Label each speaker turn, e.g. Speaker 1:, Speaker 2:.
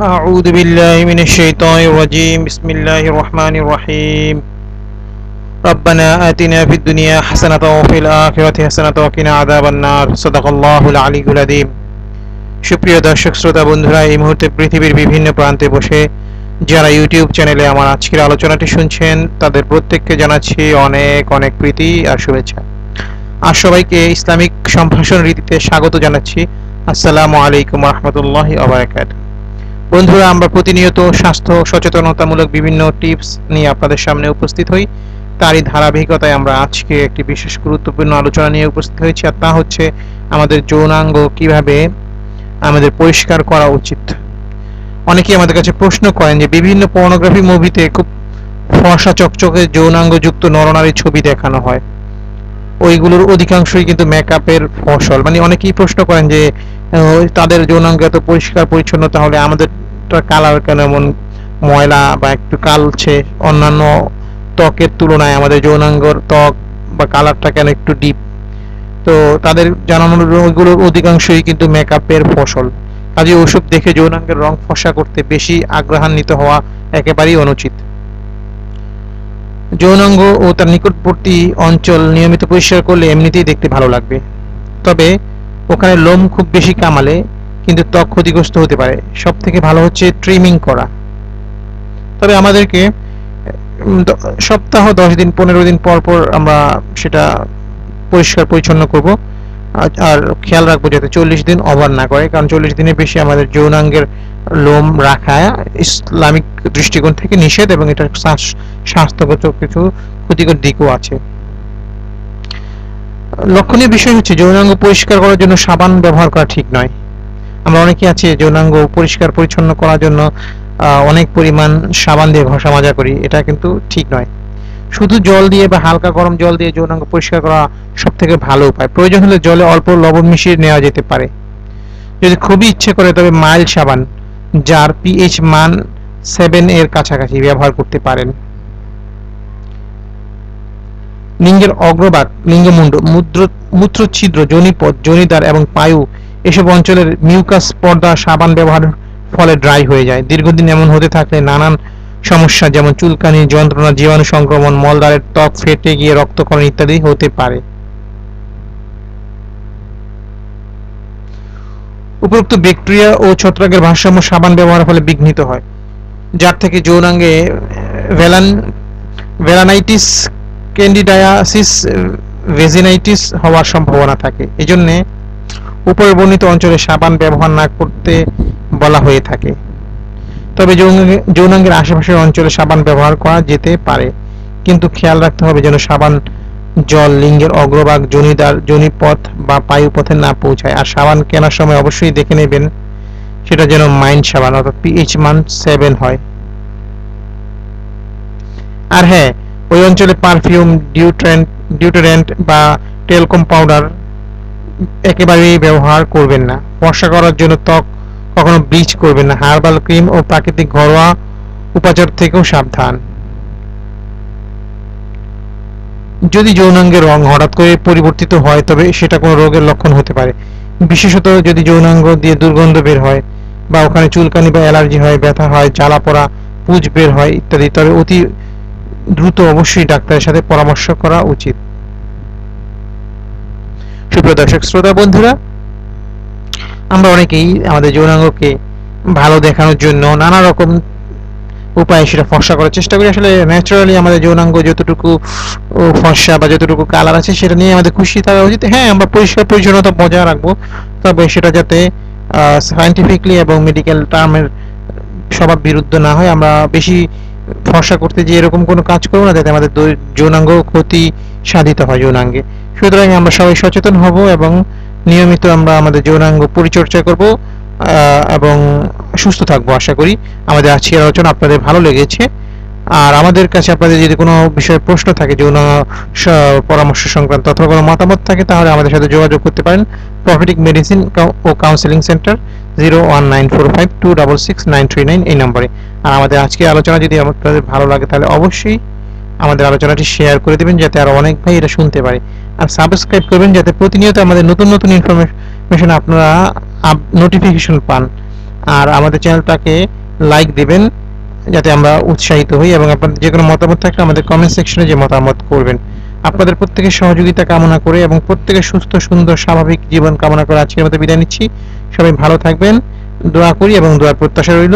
Speaker 1: أعوذ بالله من الشيطان الرجيم بسم الله الرحمن الرحيم ربنا آتنا في الدنيا حسنة وفي الآخرة حسنة وقنا عذاب النار صدق الله العلي العظيم সুপ্রিয় দর্শক শ্রোতা বন্ধুরা এই মুহূর্তে পৃথিবীর বিভিন্ন প্রান্তে বসে যারা ইউটিউব চ্যানেলে আমার আজকের আলোচনাটি শুনছেন তাদের প্রত্যেককে জানাচ্ছি অনেক অনেক প্রীতি আর শুভেচ্ছা আর সবাইকে ইসলামিক সম্ভাষণ রীতিতে স্বাগত জানাচ্ছি আসসালামু আলাইকুম রহমতুল্লাহ আবরাকাত বন্ধুরা, আমরা প্রতিনিয়ত স্বাস্থ্য সচেতনতামূলক বিভিন্ন টিপস নিয়ে আপনাদের সামনে উপস্থিত হই। তারই ধারাবাহিকতায় আমরা আজকে একটি বিশেষ গুরুত্বপূর্ণ আলোচনা নিয়ে উপস্থিত হয়েছি, আর তা হচ্ছে আমাদের যৌনাঙ্গ কীভাবে আমাদের পরিষ্কার করা উচিত। অনেকেই আমাদের কাছে প্রশ্ন করেন যে, বিভিন্ন পর্নোগ্রাফি মুভিতে খুব ফর্সা চকচকে যৌনাঙ্গযুক্ত নরনারীর ছবি দেখানো হয়। ওইগুলোর অধিকাংশই কিন্তু মেকআপের ফসল। মানে অনেকেই প্রশ্ন করেন যে তাদের যৌনাঙ্গ এত পরিষ্কার পরিচ্ছন্ন তাহলে আমাদেরটা কালার কেন এমন ময়লা বা একটু কালছে? অন্যান্য ত্বকের তুলনায় আমাদের যৌনাঙ্গর ত্বক বা কালারটা কেন একটু ডিপ তো তাদের জানানোর ওইগুলোর অধিকাংশই কিন্তু মেকআপের ফসল। কাজে ওসব দেখে যৌনাঙ্গের রং ফসা করতে বেশি আগ্রহান্বিত হওয়া একেবারেই অনুচিত। যৌনাঙ্গ ও তার নিকটবর্তী অঞ্চল নিয়মিত পরিষ্কার করলে এমনিতেই দেখতে ভালো লাগবে। তবে ওখানে লোম খুব বেশি কামালে কিন্তু ত্বক ক্ষতিগ্রস্ত হতে পারে। সব থেকে ভালো হচ্ছে ট্রিমিং করা। তবে আমাদেরকে সপ্তাহ, দশ দিন, পনেরো দিন পর পর আমরা সেটা পরিষ্কার পরিচ্ছন্ন করব। আর- খেয়াল রাখব যাতে চল্লিশ দিন ওভার না করে। কারণ চল্লিশ দিনের বেশি আমাদের যৌনাঙ্গের লোম রাখা ইসলামিক দৃষ্টিকোণ থেকে নিষেধ এবং এটার স্বাস্থ্যগত কিছু ক্ষতিকর দিকও আছে। লক্ষণীয় বিষয় হচ্ছে যৌনাঙ্গ পরিষ্কার করার জন্য সাবান ব্যবহার করা ঠিক নয়। আমরা অনেকে আছি যৌনাঙ্গ পরিষ্কার পরিচ্ছন্ন করার জন্য অনেক পরিমাণ সাবান দিয়ে ঘষা মাজা করি। এটা কিন্তু ঠিক নয়। শুধু জল দিয়ে বা হালকা গরম জল দিয়ে যৌনাঙ্গ পরিষ্কার করা সব থেকে ভালো উপায়। প্রয়োজন হলে জলে অল্প লবণ মিশিয়ে নেওয়া যেতে পারে। যদি খুবই ইচ্ছে করে, তবে মাইল্ড সাবান, যার পিএইচ মান সেভেন এর কাছাকাছি ব্যবহার করতে পারেন। লিঙ্গের অগ্রভাগ, লিঙ্গমুণ্ড মুদ্র মূত্রছিদ্র যোনিপথ যোনিদ্বার এবং পায়ু এসব অঞ্চলের মিউকাস পর্দা, সাবান ব্যবহার ফলে ড্রাই হয়ে যায়। দীর্ঘদিন এমন হতে থাকলে নানান সমস্যা, যেমন চুলকানি, যন্ত্রণা, জীবাণু সংক্রমণ, মলদ্বারের ত্বক ফেটে গিয়ে রক্তক্ষরণ ইত্যাদি হতে পারে। উপরোক্ত ব্যাকটেরিয়া ও ছত্রাকের ভারসাম্য সাবান ব্যবহারের ফলে বিঘ্নিত হয়, যার থেকে যৌনাঙ্গে ভেলান, ভেলানাইটিস, ক্যান্ডিডায়াসিস, ভেজিনাইটিস হওয়ার সম্ভাবনা থাকে। এজন্য উপরে বর্ণিত অঞ্চলে সাবান ব্যবহার না করতে বলা হয়ে থাকে। তবে যৌনাঙ্গে যৌনাঙ্গের আশেপাশের অঞ্চলে সাবান ব্যবহার করা যেতে পারে। কিন্তু খেয়াল রাখতে হবে যেন সাবান জল, লিঙ্গের অগ্রভাগ, জনিদার, জনিপথ বা পায়ুপথে না পৌঁছায়। আর সাবান কেনার সময় অবশ্যই দেখে নেবেন, সেটা যেন মাইন্ড সাবান অর্থাৎ পিএইচ মান সেভেন হয়। আর হ্যাঁ ওই অঞ্চলে পারফিউম ডিউট্রেন্ট ডিউটোরেন্ট বা টেলকম পাউডার একেবারেই ব্যবহার করবেন না। ফর্সা করার জন্য ত্বক কখনো ব্লিচ করবেন না। হার্বাল ক্রিম ও প্রাকৃতিক ঘরোয়া উপাচার থেকেও সাবধান। যদি যৌনাঙ্গের রং হঠাৎ করে পরিবর্তিত হয়, তবে সেটা কোনো রোগের লক্ষণ হতে পারে। বিশেষত যদি যৌনাঙ্গ দিয়ে দুর্গন্ধ বের হয় বা ওখানে চুলকানি বা অ্যালার্জি হয়, ব্যথা হয়, জ্বালা পোড়া, পুজ বের হয় ইত্যাদি, তবে অতি দ্রুত অবশ্যই ডাক্তারের সাথে পরামর্শ করা উচিত। সুপ্রিয় দর্শক শ্রোতা বন্ধুরা, আমরা অনেকেই আমাদের যৌনাঙ্গকে ভালো দেখানোর জন্য নানা রকম উপায়ে সেটা ফর্সা করার চেষ্টা করি। আসলে ন্যাচারালি আমাদের যৌনাঙ্গ যতটুকু ফর্সা বা যতটুকু কালার আছে সেটা নিয়ে আমাদের খুশি থাকা উচিত। হ্যাঁ আমরা পরিষ্কার পরিচ্ছন্নতা বজায় রাখব, তবে সেটা যাতে সায়েন্টিফিকলি এবং মেডিকেল টার্মের সবার বিরুদ্ধে না হয়, আমরা বেশি ফর্সা করতে যে এরকম কোনো কাজ করব না, যাতে আমাদের যৌনাঙ্গ ক্ষতি সাধিত হয় যৌনাঙ্গে। সুতরাং আমরা সবাই সচেতন হব এবং নিয়মিত আমরা আমাদের যৌনাঙ্গ পরিচর্যা করব এবং সুস্থ থাকব আশা করি। আমাদের আজকের আলোচনা আপনাদের ভালো লেগেছে। আর আমাদের কাছে আপনাদের যদি কোনো বিষয়ে প্রশ্ন থাকে, যৌন পরামর্শ সংক্রান্ত অথবা কোনো মতামত থাকে, তাহলে আমাদের সাথে যোগাযোগ করতে পারেন। প্রফিটিক মেডিসিন ও counselling centre zero one nine four five two double six nine three nine এই নম্বরে। আর আমাদের আজকের আলোচনা যদি আপনাদের ভালো লাগে, তাহলে অবশ্যই আমাদের আলোচনাটি শেয়ার করে দেবেন, যাতে আরও অনেক ভাই এটা শুনতে পারে। আর সাবস্ক্রাইব করবেন, যাতে প্রতিনিয়ত আমাদের নতুন নতুন ইনফরমেশন আপনারা নোটিফিকেশন পান। আর আমাদের চ্যানেলটাকে লাইক দিবেন, যাতে আমরা উৎসাহিত হই এবং আপনাদের যে কোনো মতামত থাকলে আমাদের কমেন্ট সেকশনে যে মতামত করবেন। আপনাদের প্রত্যেকের সহযোগিতা কামনা করে এবং প্রত্যেকের সুস্থ, সুন্দর, স্বাভাবিক জীবন কামনা করে আজকের মতো বিদায় নিচ্ছি। সবাই ভালো থাকবেন, দোয়া করি এবং দোয়ার প্রত্যাশা রইল।